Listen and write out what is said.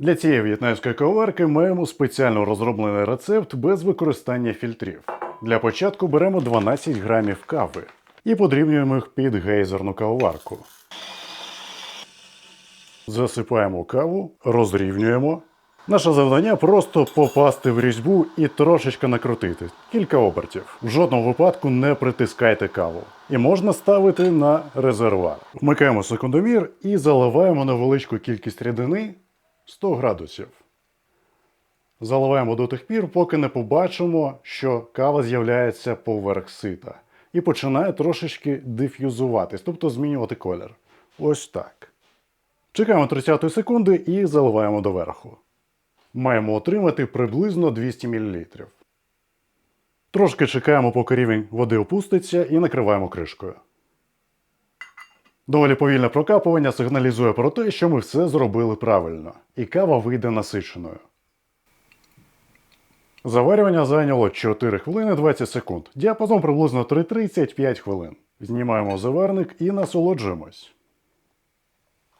Для цієї в'єтнамської кавоварки маємо спеціально розроблений рецепт без використання фільтрів. Для початку беремо 12 грамів кави і подрібнюємо їх під гейзерну кавоварку. Засипаємо каву, розрівнюємо. Наше завдання просто попасти в різьбу і трошечки накрутити. Кілька обертів. В жодному випадку не притискайте каву. І можна ставити на резервуар. Вмикаємо секундомір і заливаємо невеличку кількість рідини 100 градусів. Заливаємо до тих пір, поки не побачимо, що кава з'являється поверх сита і починає трошечки диф'юзуватись, тобто змінювати колір. Ось так. Чекаємо 30 секунди і заливаємо доверху. Маємо отримати приблизно 200 мл. Трошки чекаємо, поки рівень води опуститься, і накриваємо кришкою. Доволі повільне прокапування сигналізує про те, що ми все зробили правильно, і кава вийде насиченою. Заварювання зайняло 4 хвилини 20 секунд. Діапазон приблизно 3.35 хвилин. Знімаємо заварник і насолоджуємось.